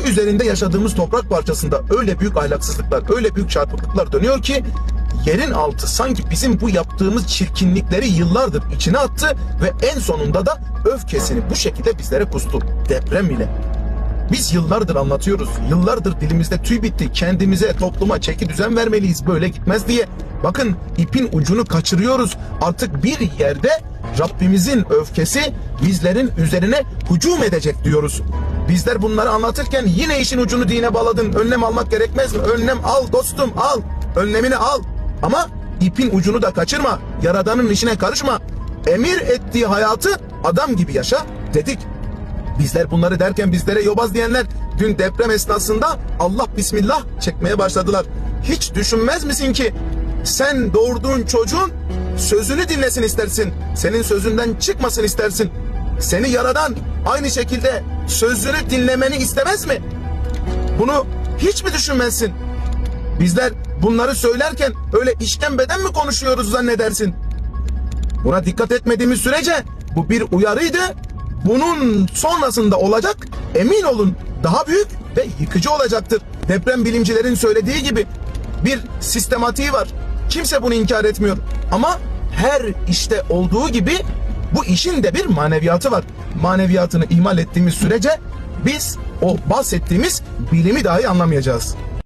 üzerinde yaşadığımız toprak parçasında öyle büyük ahlaksızlıklar, öyle büyük çarpıklıklar dönüyor ki yerin altı sanki bizim bu yaptığımız çirkinlikleri yıllardır içine attı ve en sonunda da öfkesini bu şekilde bizlere kustu. Deprem ile. Biz yıllardır anlatıyoruz. Yıllardır dilimizde tüy bitti. Kendimize, topluma çeki düzen vermeliyiz. Böyle gitmez diye. Bakın ipin ucunu kaçırıyoruz. Artık bir yerde Rabbimizin öfkesi bizlerin üzerine hücum edecek diyoruz. Bizler bunları anlatırken yine işin ucunu dine bağladın. Önlem almak gerekmez mi? Önlem al dostum al. Önlemini al. Ama ipin ucunu da kaçırma. Yaradanın işine karışma. Emir ettiği hayatı adam gibi yaşa dedik. Bizler bunları derken bizlere yobaz diyenler dün deprem esnasında Allah bismillah çekmeye başladılar. Hiç düşünmez misin ki sen doğurduğun çocuğun sözünü dinlesin istersin. Senin sözünden çıkmasın istersin. Seni yaradan aynı şekilde sözünü dinlemeni istemez mi? Bunu hiç mi düşünmezsin? Bizler bunları söylerken öyle işkembeden mi konuşuyoruz zannedersin? Buna dikkat etmediğimiz sürece bu bir uyarıydı. Bunun sonrasında olacak emin olun daha büyük ve yıkıcı olacaktır. Deprem bilimcilerin söylediği gibi bir sistematiği var. Kimse bunu inkar etmiyor. Ama her işte olduğu gibi bu işin de bir maneviyatı var. Maneviyatını ihmal ettiğimiz sürece biz o bahsettiğimiz bilimi dahi anlamayacağız.